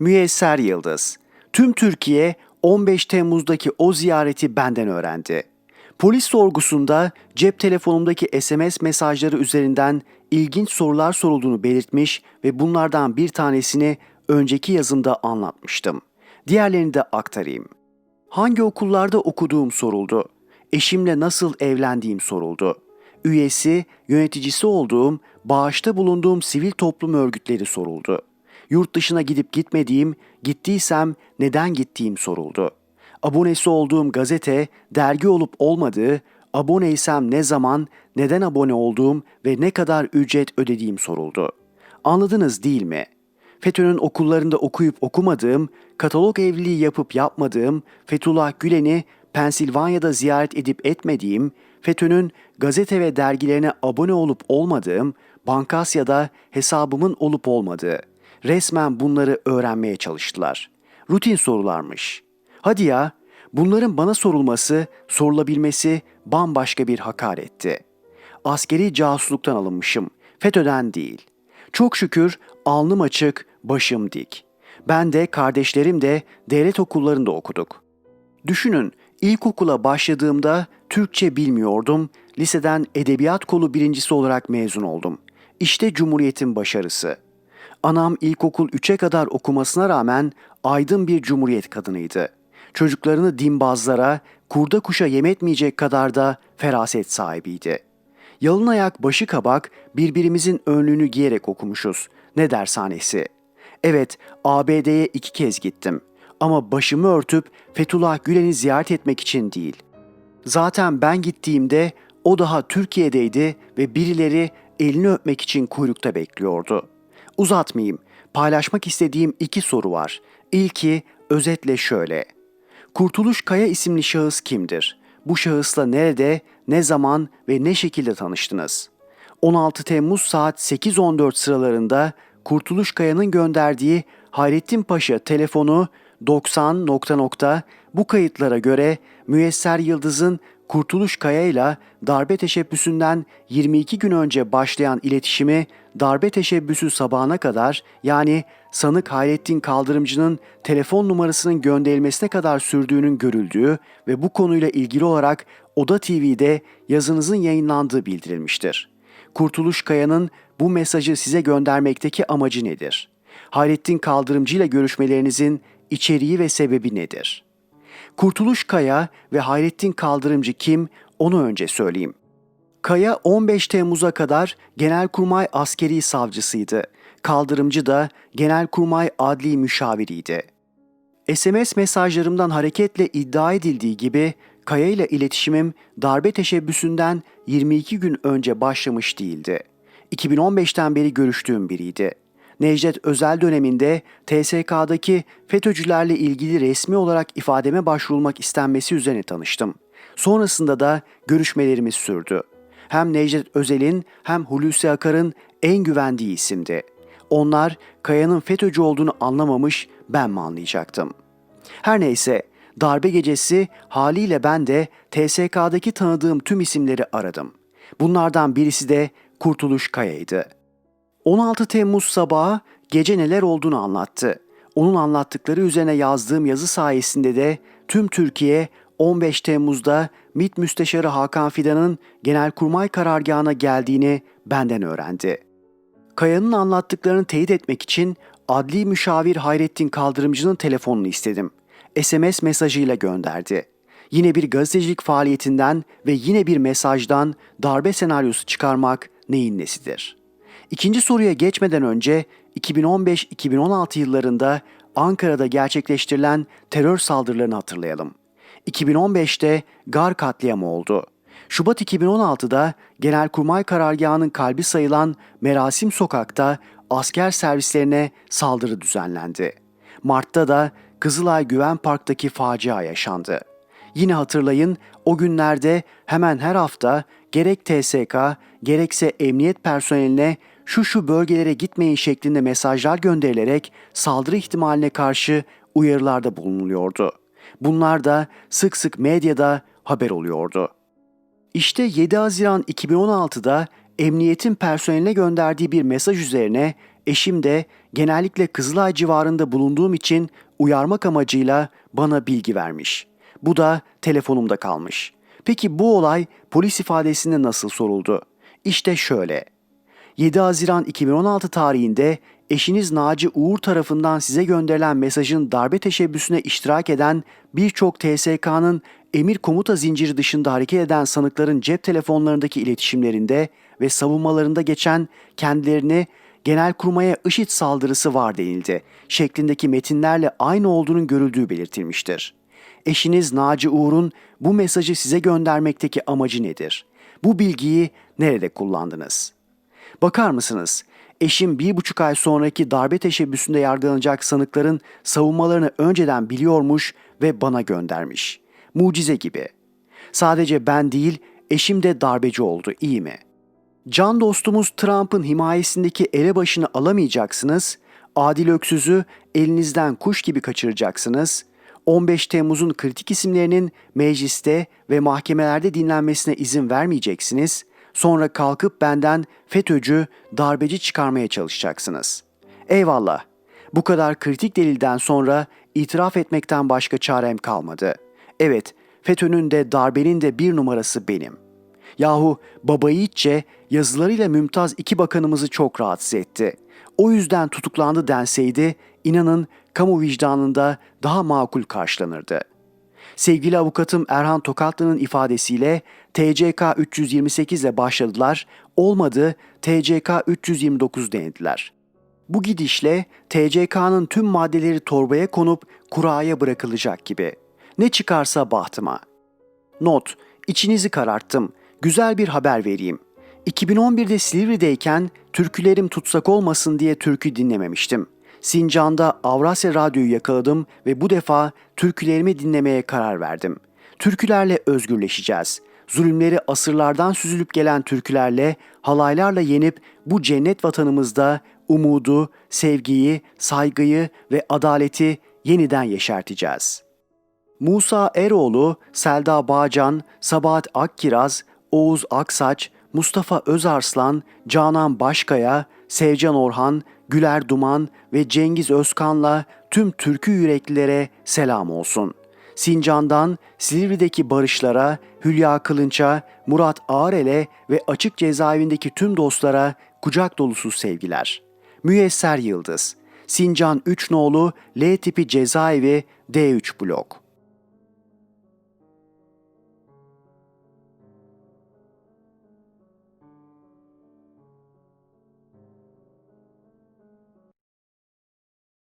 Müyesser Yıldız. Tüm Türkiye 15 Temmuz'daki o ziyareti benden öğrendi. Polis sorgusunda cep telefonumdaki SMS mesajları üzerinden ilginç sorular sorulduğunu belirtmiş ve bunlardan bir tanesini önceki yazımda anlatmıştım. Diğerlerini de aktarayım. Hangi okullarda okuduğum soruldu. Eşimle nasıl evlendiğim soruldu. Üyesi, yöneticisi olduğum, bağışta bulunduğum sivil toplum örgütleri soruldu. Yurt dışına gidip gitmediğim, gittiysem neden gittiğim soruldu. Abonesi olduğum gazete, dergi olup olmadığı, aboneysem ne zaman, neden abone olduğum ve ne kadar ücret ödediğim soruldu. Anladınız değil mi? FETÖ'nün okullarında okuyup okumadığım, katalog evliliği yapıp yapmadığım, Fethullah Gülen'i Pensilvanya'da ziyaret edip etmediğim, FETÖ'nün gazete ve dergilerine abone olup olmadığım, Bankasya'da hesabımın olup olmadığı. Resmen bunları öğrenmeye çalıştılar. Rutin sorularmış. Hadi ya, bunların bana sorulması, sorulabilmesi bambaşka bir hakaretti. Askeri casusluktan alınmışım, FETÖ'den değil. Çok şükür alnım açık, başım dik. Ben de kardeşlerim de devlet okullarında okuduk. Düşünün, ilkokula başladığımda Türkçe bilmiyordum, liseden edebiyat kolu birincisi olarak mezun oldum. İşte Cumhuriyet'in başarısı. Anam ilkokul 3'e kadar okumasına rağmen aydın bir Cumhuriyet kadınıydı. Çocuklarını dinbazlara, kurda kuşa yem etmeyecek kadar da feraset sahibiydi. Yalın ayak başı kabak birbirimizin önlüğünü giyerek okumuşuz. Ne dershanesi. Evet ABD'ye iki kez gittim. Ama başımı örtüp Fethullah Gülen'i ziyaret etmek için değil. Zaten ben gittiğimde o daha Türkiye'deydi ve birileri elini öpmek için kuyrukta bekliyordu. Uzatmayayım. Paylaşmak istediğim iki soru var. İlki özetle şöyle. Kurtuluş Kaya isimli şahıs kimdir? Bu şahısla nerede, ne zaman ve ne şekilde tanıştınız? 16 Temmuz saat 8.14 sıralarında Kurtuluş Kaya'nın gönderdiği Hayrettin Paşa telefonu 90 nokta nokta bu kayıtlara göre Müyesser Yıldız'ın Kurtuluş Kaya ile darbe teşebbüsünden 22 gün önce başlayan iletişimi darbe teşebbüsü sabahına kadar yani sanık Hayrettin Kaldırımcı'nın telefon numarasının gönderilmesine kadar sürdüğünün görüldüğü ve bu konuyla ilgili olarak Oda TV'de yazınızın yayınlandığı bildirilmiştir. Kurtuluş Kaya'nın bu mesajı size göndermekteki amacı nedir? Hayrettin Kaldırımcı ile görüşmelerinizin içeriği ve sebebi nedir? Kurtuluş Kaya ve Hayrettin Kaldırımcı kim onu önce söyleyeyim. Kaya 15 Temmuz'a kadar Genelkurmay Askeri Savcısıydı. Kaldırımcı da Genelkurmay Adli Müşaviriydi. SMS mesajlarımdan hareketle iddia edildiği gibi Kaya ile iletişimim darbe teşebbüsünden 22 gün önce başlamış değildi. 2015'ten beri görüştüğüm biriydi. Necdet Özel döneminde TSK'daki FETÖ'cülerle ilgili resmi olarak ifademe başvurulmak istenmesi üzerine tanıştım. Sonrasında da görüşmelerimiz sürdü. Hem Necdet Özel'in hem Hulusi Akar'ın en güvendiği isimdi. Onlar Kaya'nın FETÖ'cü olduğunu anlamamış ben mi anlayacaktım? Her neyse darbe gecesi haliyle ben de TSK'daki tanıdığım tüm isimleri aradım. Bunlardan birisi de Kurtuluş Kaya'ydı. 16 Temmuz sabahı gece neler olduğunu anlattı. Onun anlattıkları üzerine yazdığım yazı sayesinde de tüm Türkiye 15 Temmuz'da MİT Müsteşarı Hakan Fidan'ın Genelkurmay karargahına geldiğini benden öğrendi. Kaya'nın anlattıklarını teyit etmek için adli müşavir Hayrettin Kaldırımcı'nın telefonunu istedim. SMS mesajıyla gönderdi. Yine bir gazetecilik faaliyetinden ve yine bir mesajdan darbe senaryosu çıkarmak neyin nesidir? İkinci soruya geçmeden önce 2015-2016 yıllarında Ankara'da gerçekleştirilen terör saldırılarını hatırlayalım. 2015'te Gar katliamı oldu. Şubat 2016'da Genelkurmay Karargahı'nın kalbi sayılan Merasim Sokak'ta asker servislerine saldırı düzenlendi. Mart'ta da Kızılay Güven Park'taki facia yaşandı. Yine hatırlayın o günlerde hemen her hafta gerek TSK gerekse emniyet personeline şu şu bölgelere gitmeyin şeklinde mesajlar gönderilerek saldırı ihtimaline karşı uyarılarda bulunuluyordu. Bunlar da sık sık medyada haber oluyordu. İşte 7 Haziran 2016'da emniyetin personeline gönderdiği bir mesaj üzerine eşim de genellikle Kızılay civarında bulunduğum için uyarmak amacıyla bana bilgi vermiş. Bu da telefonumda kalmış. Peki bu olay polis ifadesinde nasıl soruldu? İşte şöyle. 7 Haziran 2016 tarihinde eşiniz Naci Uğur tarafından size gönderilen mesajın darbe teşebbüsüne iştirak eden birçok TSK'nın emir komuta zinciri dışında hareket eden sanıkların cep telefonlarındaki iletişimlerinde ve savunmalarında geçen kendilerini Genelkurmay'a IŞİD saldırısı var denildi şeklindeki metinlerle aynı olduğunun görüldüğü belirtilmiştir. Eşiniz Naci Uğur'un bu mesajı size göndermekteki amacı nedir? Bu bilgiyi nerede kullandınız? Bakar mısınız? Eşim bir buçuk ay sonraki darbe teşebbüsünde yargılanacak sanıkların savunmalarını önceden biliyormuş ve bana göndermiş. Mucize gibi. Sadece ben değil, eşim de darbeci oldu, iyi mi? Can dostumuz Trump'ın himayesindeki elebaşını alamayacaksınız, Adil Öksüz'ü elinizden kuş gibi kaçıracaksınız, 15 Temmuz'un kritik isimlerinin mecliste ve mahkemelerde dinlenmesine izin vermeyeceksiniz, sonra kalkıp benden FETÖ'cü, darbeci çıkarmaya çalışacaksınız. Eyvallah. Bu kadar kritik delilden sonra itiraf etmekten başka çarem kalmadı. Evet, FETÖ'nün de darbenin de bir numarası benim. Yahu Baba Yiğitçe yazılarıyla Mümtaz iki bakanımızı çok rahatsız etti. O yüzden tutuklandı denseydi inanın kamu vicdanında daha makul karşılanırdı. Sevgili avukatım Erhan Tokatlı'nın ifadesiyle TCK 328 ile başladılar, olmadı TCK 329 denediler. Bu gidişle TCK'nın tüm maddeleri torbaya konup kuraya bırakılacak gibi. Ne çıkarsa bahtıma. Not, içinizi kararttım. Güzel bir haber vereyim. 2011'de Silivri'deyken türkülerim tutsak olmasın diye türkü dinlememiştim. Sincan'da Avrasya Radyo'yu yakaladım ve bu defa türkülerimi dinlemeye karar verdim. Türkülerle özgürleşeceğiz. Zulümleri asırlardan süzülüp gelen türkülerle, halaylarla yenip bu cennet vatanımızda umudu, sevgiyi, saygıyı ve adaleti yeniden yeşerteceğiz.'' Musa Eroğlu, Selda Bağcan, Sabahat Akkiraz, Oğuz Aksaç, Mustafa Özarslan, Canan Başkaya, Sevcan Orhan, Güler Duman ve Cengiz Özkan'la tüm türkü yüreklilere selam olsun. Sincan'dan Silivri'deki barışlara, Hülya Kılınç'a, Murat Ağrel'e ve açık cezaevindeki tüm dostlara kucak dolusu sevgiler. Müyesser Yıldız, Sincan 3 nolu L tipi cezaevi D3 blok.